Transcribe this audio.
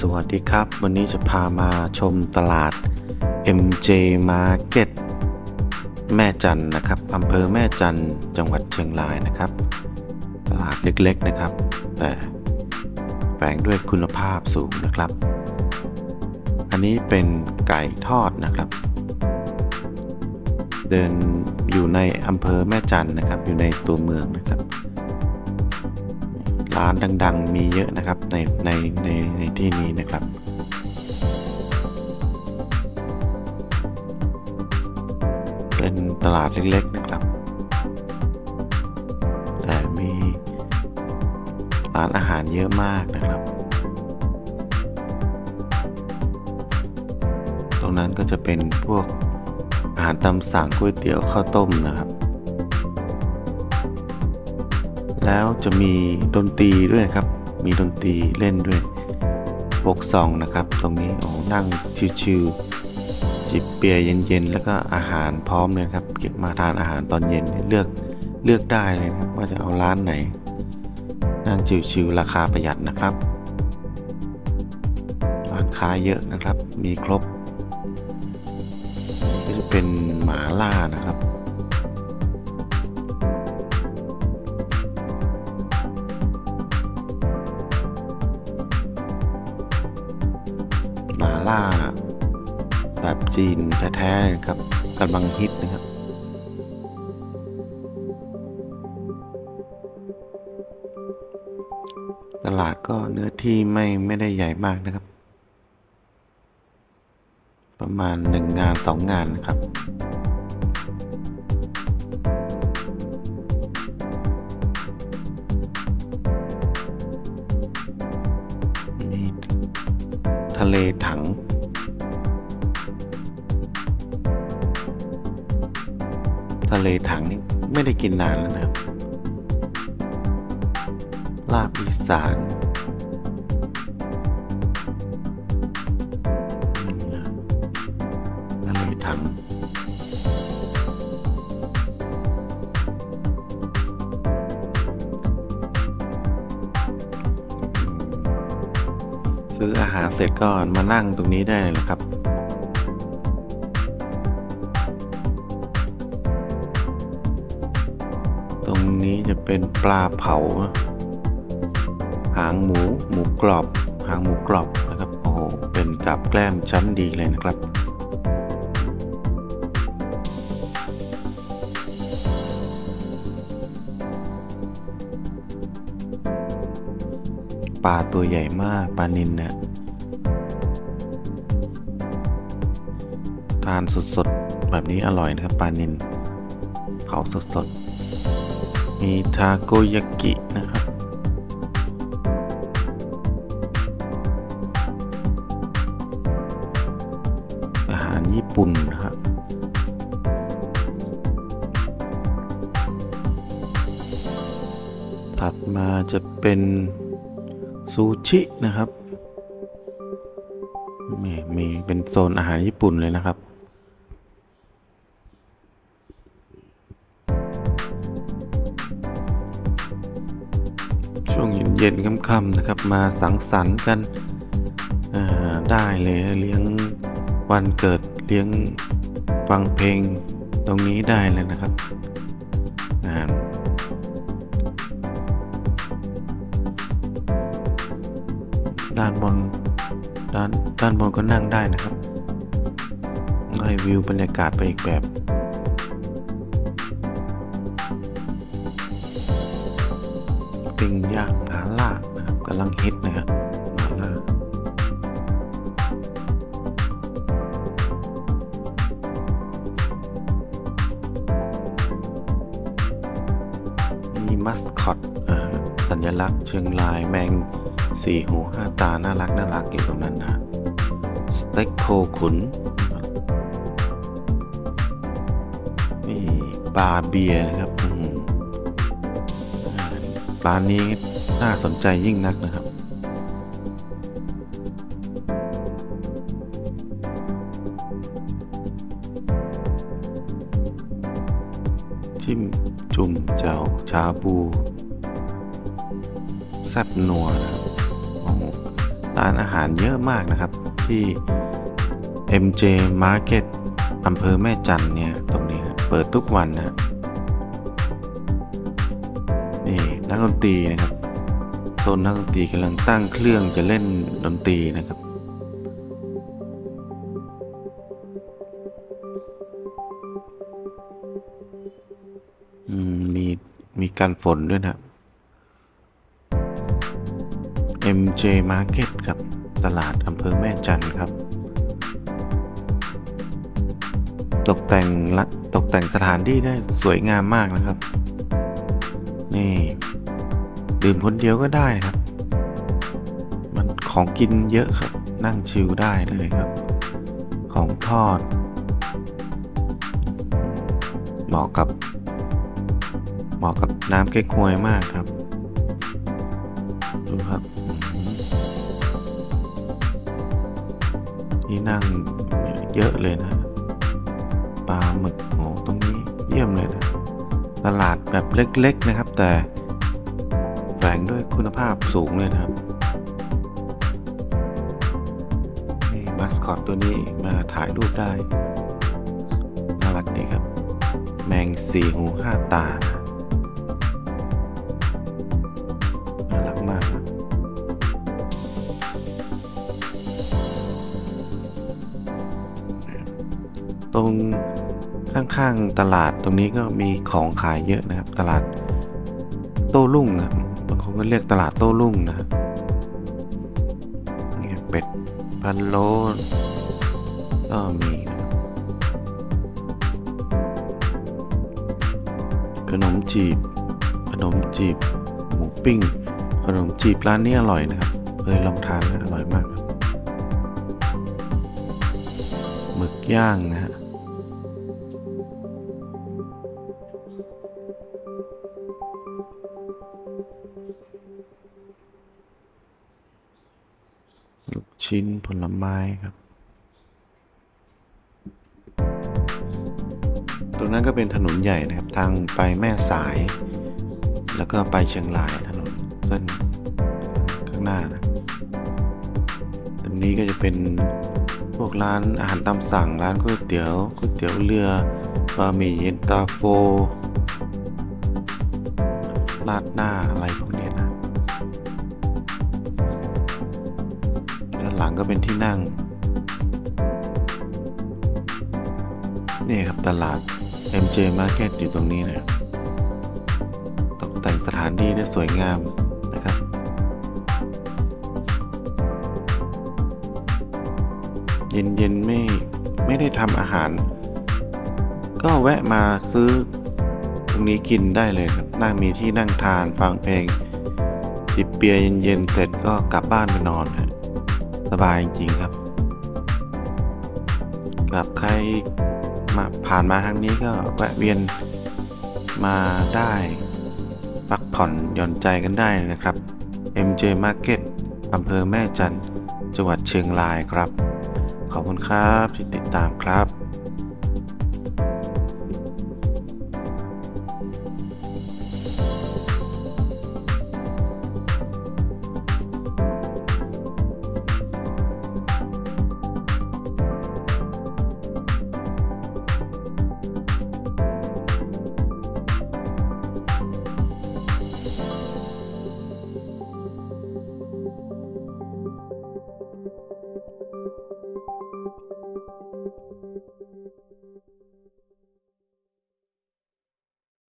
สวัสดีครับ วันนี้จะพามาชมตลาด MJ Market แม่จันนะครับอำเภอแม่จันจังหวัดเชียงรายนะครับ ตลาดเล็กๆนะครับ แต่แฝงด้วยคุณภาพสูงนะครับ อันนี้เป็นไก่ทอดนะครับ เดินอยู่ในอำเภอแม่จันนะครับ อยู่ในตัวเมืองนะครับ ร้านดัง ๆ มีเยอะนะครับในในในในที่นี้นะครับเป็นตลาดเล็ก ๆ นะครับ แต่มีร้านอาหารเยอะมากนะครับ ตรงนั้นก็จะเป็นพวกอาหารตามสั่งก๋วยเตี๋ยวข้าวต้มนะครับ แล้วจะมีดนตรีด้วยนะครับ มีดนตรีเล่นด้วยปกซองนะครับ ตรงนี้โอ้นั่งชิวๆจิบเบียร์เย็นๆ แล้วก็อาหารพร้อมเลยครับ เก็บมาทานอาหารตอนเย็นเลือกเลือกได้เลยนะครับว่าจะเอาร้านไหน นั่งชิวๆราคาประหยัดนะครับร้านค้าเยอะนะครับ มีครบก็จะเป็นหมาล่านะครับ ล่า แบบจีนแท้ๆครับกำลังฮิตนะครับตลาดก็เนื้อที่ไม่ไม่ได้ใหญ่มากนะครับ ประมาณหนึ่งงานสองงานนะครับะเลถัง ทะเลถังนี่ไม่ได้กินนานแล้วนะครับ ลาบอีสานทะเลถัง เสร็จก็มานั่งตรงนี้ได้เลยครับตรงนี้จะเป็นปลาเผา หางหมูหมูกรอบ หางหมูกรอบนะครับ โอ้โห เป็นกับแกล้มชั้นดีเลยนะครับ ปลาตัวใหญ่มากปลานินเนี่ย ทานสดๆ แบบนี้อร่อยนะครับปลานินเผาสดๆ มีทาโกยากินะครับ อาหารญี่ปุ่นนะครับถัดมาจะเป็นซูชินะครับมมีเป็นโซนอาหารญี่ปุ่นเลยนะครับ เย็นๆค่ำๆนะครับ มาสังสรรค์กันได้เลยเลี้ยงวันเกิดเลี้ยงฟังเพลงตรงนี้ได้เลยนะครับด้านบนด้านด้านบนก็นั่งได้นะครับให้วิวบรรยากาศไปอีกแบบ นะครับกำลังฮิตนะครับมีมัสคอตสัญลักษณ์เชียงรายแมงสี่หูห้าตา น่ารัก น่ารักอยู่ตรงนั้นนะสเต็กโคขุนนี่ปลาเบียนะครับร้านนี้น่าสนใจยิ่งนักนะครับ จิ้ม จุ่มเจ้าชาบูแซ่บนัวนะครับโอ้โหร้านอาหารเยอะมากนะครับ ที่ MJ Market อำเภอแม่จันเนี่ย ตรงนี้นะเปิดทุกวันนะนี่นักดนตรีนะครับต้นนักดนตรีกำลังตั้งเครื่องจะเล่นดนตรีนะครับ การฝนด้วยนะครับ MJ Market ครับ ตลาดอำเภอแม่จันครับ ตกแต่งละตกแต่งสถานที่ได้สวยงามมากนะครับ นี่ ดื่มคนเดียวก็ได้นะครับ มันของกินเยอะครับ นั่งชิลได้เลยครับ ของทอด เหมาะกับ มาะกับน้ำเก๊กฮวยมากครับ ดูครับอืมที่นั่งเยอะเลยนะ ปลาหมึกโหตรงนี้เยี่ยมเลยนะ ตลาดแบบเล็กๆนะครับ แต่แฝงด้วยคุณภาพสูงเลยนะครับนี่มาสคอตตัวนี้มาถ่ายรูปได้น่ารักดีครับ แมงสี่หูห้าตานะ ตรงข้างๆตลาดตรงนี้ก็มีของขายเยอะนะครับ ตลาดโต้รุ่งครับบางคนก็เรียกตลาดโต้รุ่งนะนี่เป็ดพันโลก็มีขนมจีบ ขนมจีบ หมูปิ้ง ขนมจีบร้านนี้อร่อยนะครับเคยลองทานนะอร่อยมากหมึกย่างนะฮะ ชิ้นผลไม้ครับ ตรงนั้นก็เป็นถนนใหญ่นะครับ ทางไปแม่สาย แล้วก็ไปเชียงรายถนนเส้นข้างหน้านะ ตรงนี้ก็จะเป็นพวกร้านอาหารตามสั่งร้านก๋วยเตี๋ยวก๋วยเตี๋ยวเรือบะหมี่เย็นตาโฟราดหน้าอะไรพวกนี้ ก็เป็นที่นั่ง นี่ครับตลาด MJ Market อยู่ตรงนี้นะตกแต่งสถานที่ได้สวยงามนะครับเย็นๆไม่ไม่ได้ทำอาหาร ก็แวะมาซื้อตรงนี้กินได้เลยครับ นั่งมีที่นั่งทานฟังเพลงจิบเบียร์เย็นๆเสร็จก็กลับบ้านไปนอนฮะ บายจริงๆครับกับใครมาผ่านมาทางนี้ก็แวะเวียนมาได้พักผ่อนหย่อนใจกันได้นะครับ MJ Market อำเภอแม่จันจังหวัดเชียงรายครับ ขอบคุณครับที่ติดตามครับ